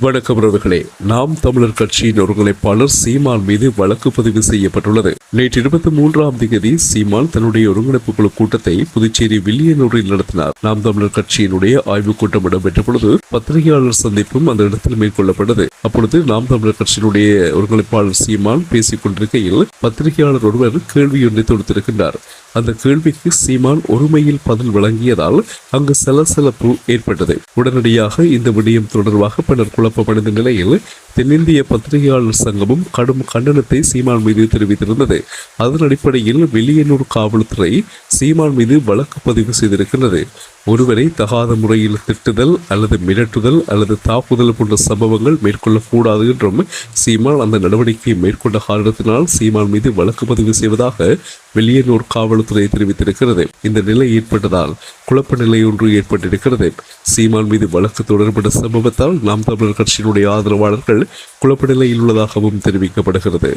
வணக்கம் உறவுகளே. நாம் தமிழர் கட்சியின் ஒருங்கிணைப்பாளர் சீமான் மீது வழக்கு பதிவு செய்யப்பட்டுள்ளது. நேற்று இருபத்தி மூன்றாம் தேதி சீமான் தன்னுடைய ஒருங்கிணைப்பு குழு கூட்டத்தை புதுச்சேரி வில்லியனூரில் நடத்தினார். நாம் தமிழர் கட்சியினுடைய ஆய்வுக் கூட்டம் இடம்பெற்ற பொழுது பத்திரிகையாளர் சந்திப்பும் அந்த இடத்தில் மேற்கொள்ளப்பட்டது. அப்பொழுது நாம் தமிழர் கட்சியினுடைய ஒருங்கிணைப்பாளர் சீமான் பேசிக் கொண்டிருக்கையில் பத்திரிகையாளர் ஒருவர் கேள்வி ஒன்றை தொடுத்திருக்கின்றார். அந்த கேள்விக்கு சீமான் ஒருமையில் பதில் வழங்கியதால் அங்கு சலசலப்பு ஏற்பட்டது. உடனடியாக இந்த விடயம் தொடர்பாக பலர் குழப்பமடைந்த நிலையில் தென்னிந்திய பத்திரிகையாளர் சங்கமும் கடும் கண்டனத்தை சீமான் மீது தெரிவித்திருந்தது. அதன் அடிப்படையில் வெளியனூர் காவல்துறை சீமான் மீது வழக்கு பதிவு செய்திருக்கிறது. ஒருவரை தகாத முறையில் திட்டுதல் அல்லது மிரட்டுதல் அல்லது தாக்குதல் போன்ற சம்பவங்கள் மேற்கொள்ளக்கூடாது என்றும் சீமான் அந்த நடவடிக்கையை மேற்கொண்ட காரணத்தினால் சீமான் மீது வழக்கு பதிவு செய்வதாக வெளியனூர் காவல்துறை தெரிவித்திருக்கிறது. இந்த நிலை ஏற்பட்டதால் குழப்ப நிலை ஒன்று ஏற்பட்டிருக்கிறது. சீமான் மீது வழக்கு தொடர்பட்ட சம்பவத்தால் நாம் தமிழர் கட்சியினுடைய ஆதரவாளர்கள் குழப்ப நிலையில் உள்ளதாகவும் தெரிவிக்கப்படுகிறது.